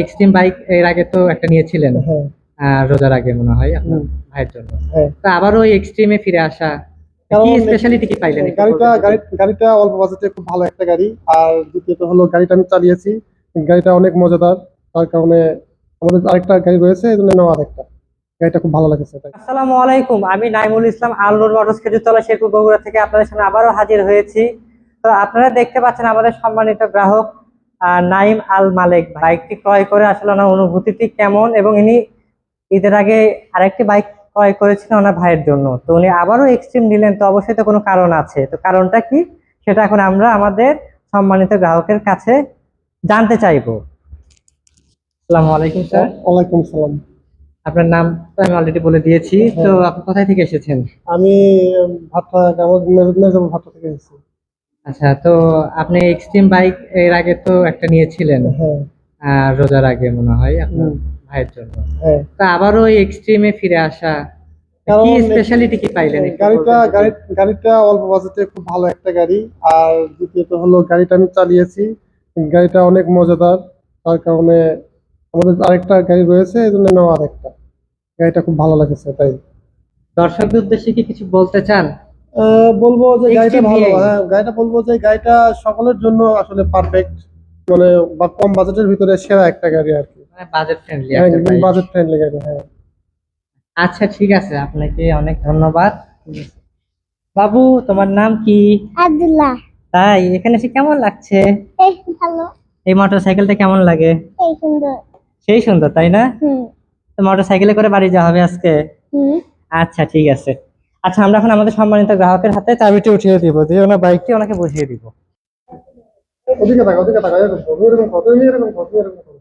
Extreme bike এর আগে তো একটা নিয়েছিলেন। হ্যাঁ। রোজার আগে মনে হয় আপনার ভাইয়ের জন্য। হ্যাঁ। তো আবারও এক্সট্রিমে ফিরে আসা কি স্পেশালিটি কি পাইলেন? গাড়িটা গাড়িটা অল্প বাজেটে খুব ভালো একটা গাড়ি। আর দ্বিতীয়ত হলো গাড়িটা আমি চালিয়েছি। গাড়িটা অনেক মজাদার। তার কারণে আমাদের আরেকটা গাড়ি রয়েছে এই জন্য নেওয়া আরেকটা গাড়িটা খুব ভালো লাগেছে আসসালামু আলাইকুম আমি নাইমুল ইসলাম আলনুর মোটরস খেজুরতলা শেরপুর বগুড়া থেকে আপনাদের সামনে আবারও হাজির হয়েছি। তো আপনারা দেখতে পাচ্ছেন আমাদের সম্মানিত গ্রাহক নাইম আল মালেক বাইকটি ক্রয় করে আসলে ওনার অনুভূতিটি কেমন এবং ইনি ঈদের আগে আরেকটি বাইক ক্রয় করেছিলেন ওনার ভাইয়ের জন্য। তো উনি আবারও এক্সট্রিম নিলেন তো অবশ্যই তো কোনো কারণ আছে। তো কারণটা কি? সেটা এখন আমরা আমাদের সম্মানিত গ্রাহকের কাছে জানতে চাইব। আসসালামু আলাইকুম স্যার। ওয়ালাইকুম সালাম। আপনার নাম আমি অলরেডি বলে দিয়েছি। হ্যাঁ। তো আপনি কোথায় থেকে এসেছেন? আমি মেজবাবু থেকে এসেছি। আচ্ছা তো আপনি এক্সট্রিম বাইক এর আগে তো একটা নিয়েছিলেন। হ্যাঁ। রোজার আগে মনে হয় আপনার ভাইয়ের জন্য। হ্যাঁ। তো আবারও ওই এক্সট্রিমে ফিরে আসা কি স্পেশালিটি কি পাইলেন গাড়িটা গাড়ি গাড়িটা অল্প বাজেটে খুব ভালো একটা গাড়ি। আর দ্বিতীয়ত হলো গাড়িটা আমি চালিয়েছি। গাড়িটা অনেক মজাদার। তার কারণে আমাদের আরেকটা গাড়ি রয়েছে এই জন্য নেওয়া আরেকটা গাড়িটা খুব ভালো লাগেছে তাই। দর্শকদের উদ্দেশ্যে কি কিছু বলতে চান? বলব যে গাড়িটা ভালো হ্যাঁ গাড়িটা বলব যে গাড়িটা সকলের জন্য আসলে পারফেক্ট মানে বা কম বাজেটের ভিতরে সেরা একটা গাড়ি আর কি। মানে বাজেট ফ্রেন্ডলি বাজেট ফ্রেন্ডলি গাড়ি। হ্যাঁ। আচ্ছা ঠিক আছে আপনাকে অনেক ধন্যবাদ। বাবু তোমার নাম কি? আব্দুল্লাহ। তাই এখানে এসে কেমন লাগছে? এই ভালো। এই মোটর সাইকেলটা কেমন লাগে? এই সুন্দর। সেই সুন্দর তাই না? হুম। তো মোটর সাইকেলে করে বাড়ি যাওয়া হবে আজকে? হুম। আচ্ছা ঠিক আছে। আচ্ছা আমরা এখন আমাদের সম্মানিত গ্রাহকের হাতে চাবিটি উঠিয়ে দিব। দিয়ে ওনার বাইকটি ওনাকে বুঝিয়ে দিব। ওদিকে থাকা ওদিকে থাকা এরকম এরকম এরকম এরকম।